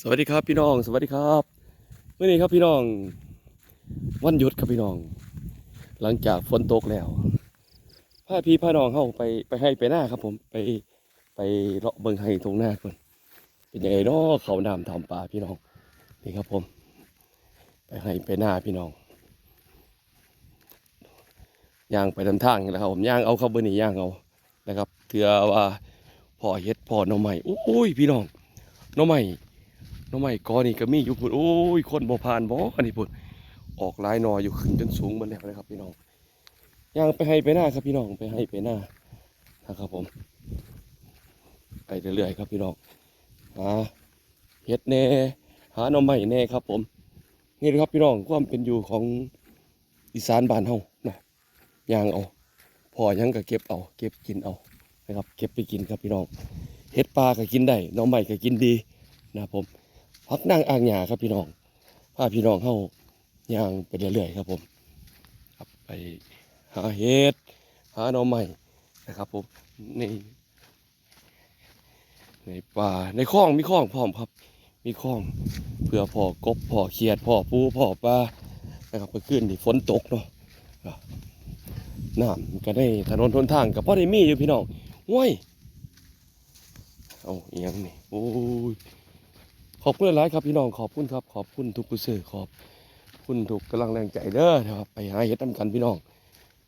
สวัสดีครับพี่น้อง สวัสดีครับเมื่อนี้ครับพี่น้อง วันหยุดครับพี่น้อง หลังจากฝนตกแล้วพาพี่พาน้องเข้าไปไปให้ไปหน้าครับ ผมไปไปเลาะเบิงให้ตรงหน้าคนเป็นยังไงเนาะเขาน้ำทำปลาพี่น้องนี่ครับผม ไปให้ไปหน้าพี่น้องย่างไปทำทางนี่แหละครับผมย่างเอาเข้าเบอร์นี่ย่างเอานะครับเถื่อว่าพ่อเฮ็ดพ่อน่อใหม่โอ้ยพี่น้องน่อใหม่ น้องใหม่กอนี่ก็มีอยู่พุ่นโอ้ยคนบ่ผ่านบ่อันนี้พุ่นออกลายนออยู่ขึ้นจนสูงหมดแล้วนะครับพี่น้องย่างไปให้ไปหน้าครับพี่น้องไปให้ไปหน้านะครับผมไปเรื่อยๆครับพี่น้องหาเฮ็ดแน่หาหน่อไม้แน่ครับ ผม นี่นะครับพี่น้องความเป็นอยู่ของอีสานบ้านเฮานะย่างเอาพอยังก็เก็บเอา เก็บกินเอานะครับ เก็บไปกินครับพี่น้องเฮ็ดปลาก็กินได้หน่อไม้ก็กินดีนะครับผม พักนั่งอ่างหยาครับพี่น้องพาพี่น้องเข้าย่างไปเรื่อยๆครับผม ครับไปหาเห็ดหาหน่อไม้นะครับผมในในป่าในคลองมีคลองพร้อมครับ มีคลองเพื่อพ่อกบพ่อเขียดพ่อปูพ่อปลานะครับเมื่อคืนนี่ฝนตกเนาะน้ำก็ได้ถนนทนทางกับพ่อได้มีอยู่พี่น้องห้วยเอาเอียงนี่โอ้ย ขอบคุณหลายๆครับพี่น้องขอบคุณครับ ขอบคุณทุกผู้สื่อขอบคุณทุกกำลังแรงใจเด้อนะครับ ไปหาเห็ดน้ำกันพี่น้อง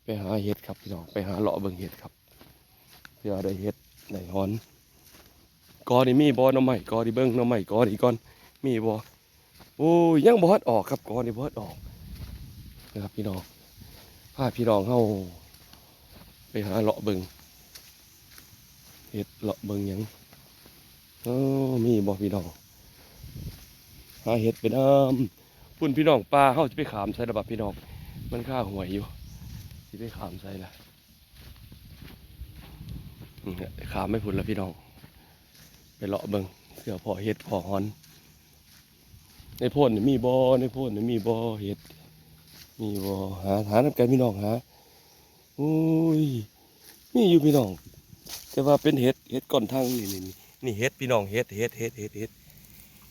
ไปหาเห็ดครับพี่น้องไปหาเลาะเบิ่งเห็ดครับเพื่อได้เห็ดได้หอนกอนี่มีบ่หน้ำใหม่กอนี่เบิ่งน้ำใหม่กอนี่ก่อนมีบ่โอ้ยยังบ่ฮัดออกครับกอนี่บ่ฮัดออกนะครับพี่น้องพาพี่น้องเข้าไปหาเลาะเบิ่งเห็ดเลาะเบิ่งยังเออมีบ่พี่น้อง หาเห็ดไปน้ำพุ่นพี่น้องปลาเขาจะไปขามใส่ระบับพี่น้อง มันค่าหวยอยู่ที่ไปขามใส่ละขามไม่พุ่นแล้วพี่น้อง ไปเลาะเบิงเสือพอเห็ดพอฮอน ในพ่นมีบอในพ่นมีบอเห็ด มีบอหาหาน้ำกันพี่น้องหาโอ้ยมีอยู่พี่น้อง แต่ว่าเป็นเห็ดเห็ดก่อนทางนี่นี่นี่นี่เห็ดพี่น้องเห็ดเห็ดเห็ดเห็ดเห็ด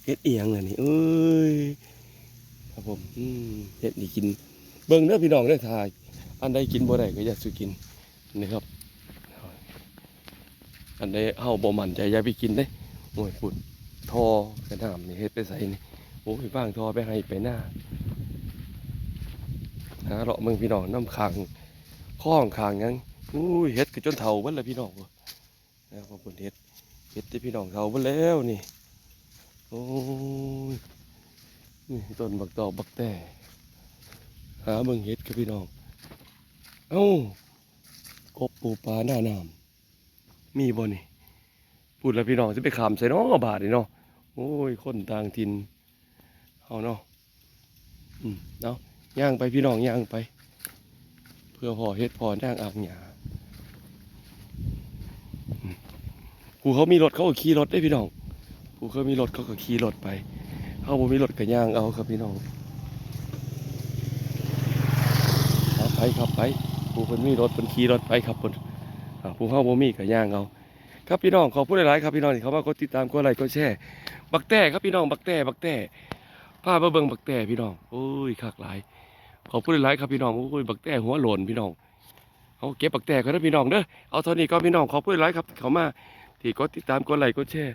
เฮ็ดเอียงอันนี้เอ้ยครับผมอืมเฮ็ดนี่กิน เบิ่งเด้อพี่น้องเด้อทายอันใดกินบ่ได้ก็อย่าซื้อกินนะครับ อันใดเฮาบ่มั่นใจอย่าไปกินเด้โอ้ยพุ่นทอกระน้ำนี่เฮ็ดไปใส่นี่โอ้ยบ้างทอไปให้ไปหน้าหาเลาะเมืองพี่น้องน้ำขังข้องขางยังอุ้ยเฮ็ดก็จนเฒ่าเบิดแล้วพี่น้องนะครับผมเฮ็ดเฮ็ดที่พี่น้องเฒ่าเบิดแล้วนี่ โอ้ยนี่ต้นบักตอกบักแต่หาเบิ่งเห็ดครับพี่น้อง เอ้ากบปูปลาหน้าน้ำมีบ่นี่พูดแล้วพี่น้องจะไปขามใส่เนาะบาทนี่เนาะโอ้ยคนต่างถิ่นเอาเนาะอืมเนาะย่างไปพี่น้องย่างไป เพื่อพอเฮ็ดพอย่างอ่างหยากูเขามีรถเขาขี่รถได้พี่น้อง ผู้เขามีรถเขาก็ขี่รถไป เขาบ่มีรถก็ย่างเอาครับพี่น้องเอาไปครับไปผู้เพิ่นมีรถเพิ่นขี่รถไปครับเพิ่นผู้เฮาบ่มีก็ย่างเอาครับพี่น้องขอบคุณหลายๆครับพี่น้องที่เขามากดติดตามกดไลค์กดแชร์บักแต่ครับพี่น้องบักแต่บักแต่พามาเบิ่งบักแต่พี่น้องโอ้ยคักหลายขอบคุณหลายๆครับพี่น้องโอ้ยบักแต่หัวหล่นพี่น้องเอาเก็บบักแต่กันนะพี่น้องเด้อเอาเท่านี้ก็พี่น้องขอบคุณหลายครับที่เขามาที่กดติดตามกดไลค์กดแชร์